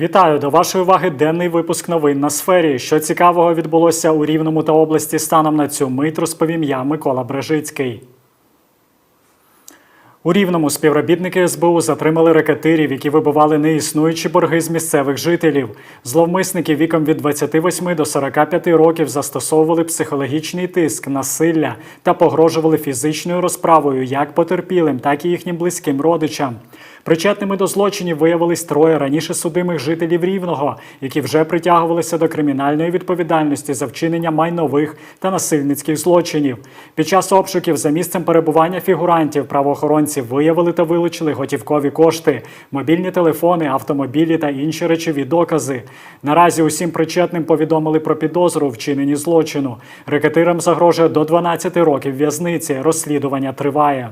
Вітаю до вашої уваги денний випуск новин на сфері. Що цікавого відбулося у Рівному та області станом на цю мить, розповім я, Микола Брежицький. У Рівному співробітники СБУ затримали рекетирів, які вибивали неіснуючі борги з місцевих жителів. Зловмисники віком від 28 до 45 років застосовували психологічний тиск, насилля та погрожували фізичною розправою як потерпілим, так і їхнім близьким родичам. Причетними до злочинів виявились троє раніше судимих жителів Рівного, які вже притягувалися до кримінальної відповідальності за вчинення майнових та насильницьких злочинів. Під час обшуків за місцем перебування фігурантів правоохоронці виявили та вилучили готівкові кошти, мобільні телефони, автомобілі та інші речові докази. Наразі усім причетним повідомили про підозру у вчиненні злочину. Рекетирам загрожує до 12 років в'язниці. Розслідування триває.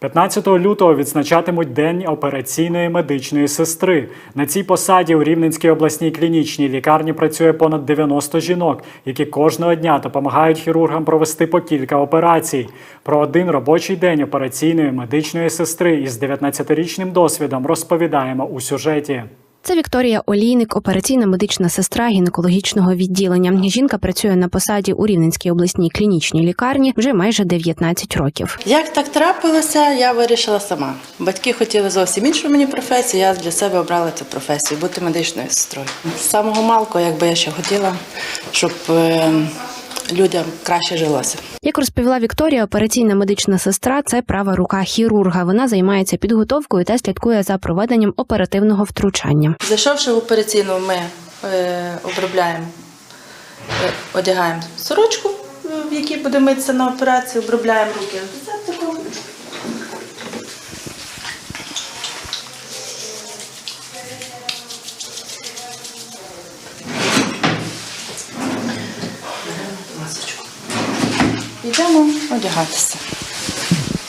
15 лютого відзначатимуть День операційної медичної сестри. На цій посаді у Рівненській обласній клінічній лікарні працює понад 90 жінок, які кожного дня допомагають хірургам провести по кілька операцій. Про один робочий день операційної медичної сестри із 19-річним досвідом розповідаємо у сюжеті. Це Вікторія Олійник, операційна медична сестра гінекологічного відділення. Жінка працює на посаді у Рівненській обласній клінічній лікарні вже майже 19 років. Як так трапилося, я вирішила сама. Батьки хотіли зовсім іншу мені професію. Я для себе обрала цю професію бути медичною сестрою. З самого малку, якби я ще хотіла, щоб е, людям краще жилося. Як розповіла Вікторія, операційна медична сестра це права рука хірурга. Вона займається підготовкою та слідкує за проведенням оперативного втручання. Зайшовши в операційну, ми е, обробляємо, е, одягаємо сорочку, в якій буде митися на операцію, обробляємо руки Йдемо одягатися.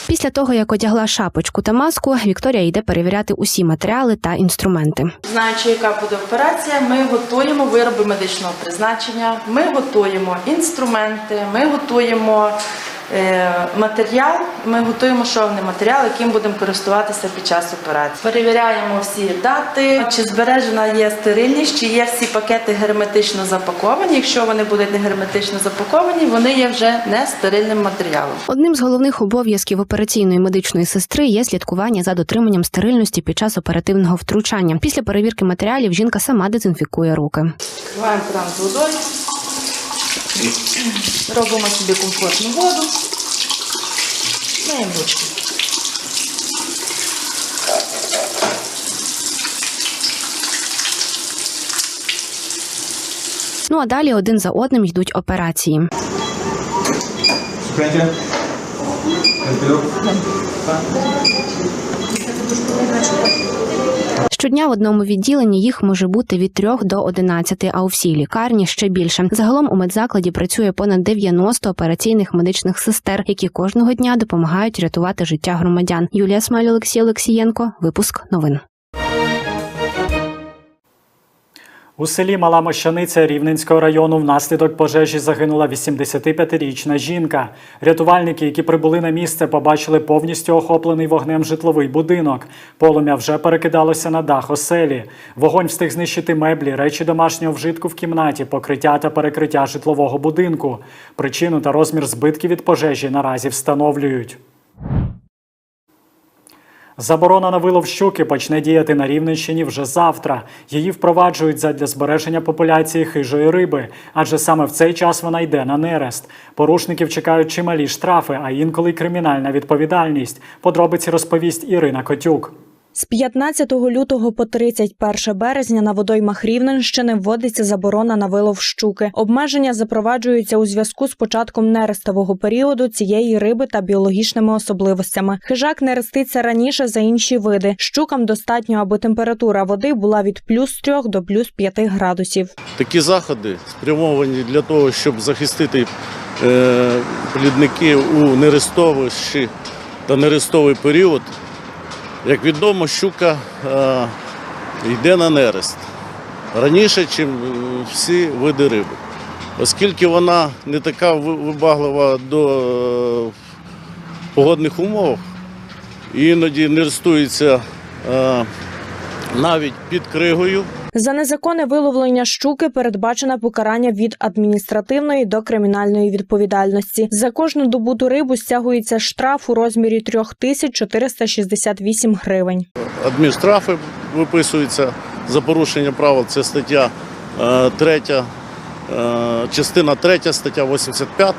Після того, як одягла шапочку та маску, Вікторія йде перевіряти усі матеріали та інструменти. Знаючи, яка буде операція, ми готуємо вироби медичного призначення, ми готуємо інструменти, ми готуємо матеріал, ми готуємо шовний матеріал, яким будемо користуватися під час операції. Перевіряємо всі дати, чи збережена є стерильність, чи є всі пакети герметично запаковані. Якщо вони будуть не герметично запаковані, вони є вже не стерильним матеріалом. Одним з головних обов'язків операційної медичної сестри є слідкування за дотриманням стерильності під час оперативного втручання. Після перевірки матеріалів жінка сама дезінфікує руки. Вкриваємо кран з водою, робимо собі комфортну воду, миємо ручки. Ну а далі один за одним йдуть операції. Słuchajcie. Щодня в одному відділенні їх може бути від 3 до 11, а у всій лікарні ще більше. Загалом у медзакладі працює понад 90 операційних медичних сестер, які кожного дня допомагають рятувати життя громадян. Юлія Смаль, Олексій Олексієнко. Випуск новин. У селі Мала Мощаниця Рівненського району внаслідок пожежі загинула 85-річна жінка. Рятувальники, які прибули на місце, побачили повністю охоплений вогнем житловий будинок. Полум'я вже перекидалося на дах оселі. Вогонь встиг знищити меблі, речі домашнього вжитку в кімнаті, покриття та перекриття житлового будинку. Причину та розмір збитків від пожежі наразі встановлюють. Заборона на вилов щуки почне діяти на Рівненщині вже завтра. Її впроваджують задля збереження популяції хижої риби, адже саме в цей час вона йде на нерест. Порушників чекають чималі штрафи, а інколи й кримінальна відповідальність. Подробиці розповість Ірина Котюк. З 15 лютого по 31 березня на водоймах Рівненщини вводиться заборона на вилов щуки. Обмеження запроваджуються у зв'язку з початком нерестового періоду цієї риби та біологічними особливостями. Хижак нереститься раніше за інші види. Щукам достатньо, аби температура води була від плюс 3 до плюс 5 градусів. Такі заходи спрямовані для того, щоб захистити е, плідники у нерестовищі та нерестовий період. Як відомо, щука е, йде на нерест раніше, ніж всі види риби. Оскільки вона не така вибаглива до е, погодних умов, іноді нерестується е, навіть під кригою. За незаконне виловлення щуки передбачено покарання від адміністративної до кримінальної відповідальності. За кожну добуту рибу стягується штраф у розмірі 3468 гривень. Адмінштрафи виписуються за порушення правил. Це стаття 3, частина 3, стаття 85,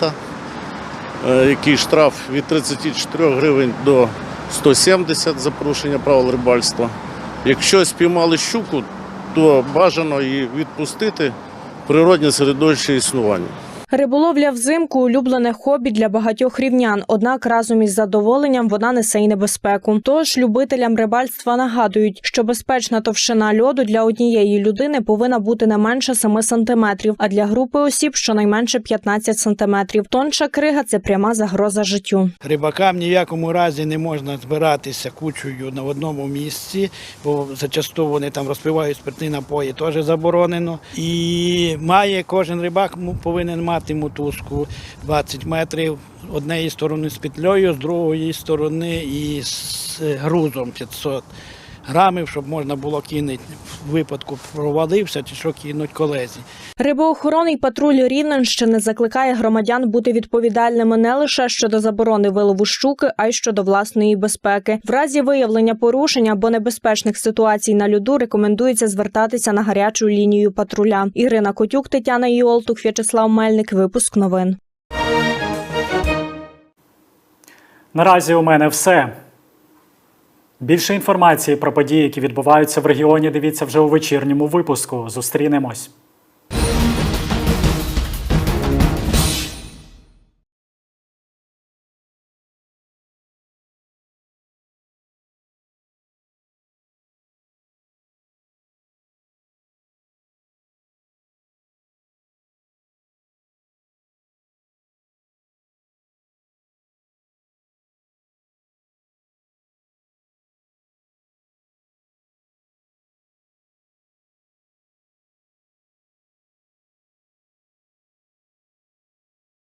е, який штраф від 34 гривень до 170 за порушення правил рибальства. Якщо спіймали щуку, то бажано її відпустити природне середовище існування. Риболовля взимку улюблене хобі для багатьох рівнян. Однак разом із задоволенням вона несе й небезпеку. Тож любителям рибальства нагадують, що безпечна товщина льоду для однієї людини повинна бути не менше 7 сантиметрів, а для групи осіб щонайменше 15 сантиметрів. Тонша крига це пряма загроза життю. Рибакам ніякому разі не можна збиратися кучею на одному місці, бо зачасту вони там розпивають спиртні напої, теж заборонено. І має кожен рибак повинен мати мотузку 20 метрів однієї сторони з петлею, з другої сторони і з грузом 500 грамів, щоб можна було кинути в випадку провалився чи що кинуть колезі. Рибоохоронний патруль Рівненщини закликає громадян бути відповідальними не лише щодо заборони вилову щуки, а й щодо власної безпеки. В разі виявлення порушень або небезпечних ситуацій на льоду рекомендується звертатися на гарячу лінію патруля. Ірина Котюк, Тетяна Іолтух, В'ячеслав Мельник. Випуск новин. Наразі у мене все. Більше інформації про події, які відбуваються в регіоні, дивіться вже у вечірньому випуску. Зустрінемось.